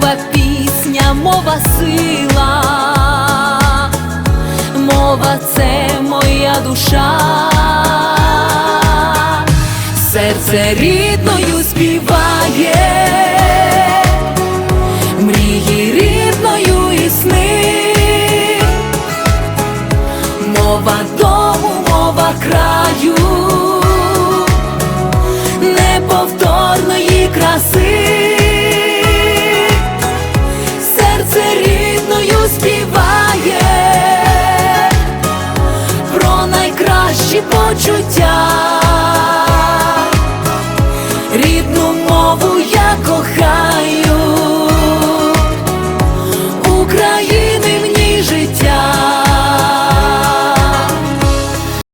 мова пісня, мова сила, мова це моя душа, серце рідною співає, мрії рідною і сни, мова співає про найкращі почуття.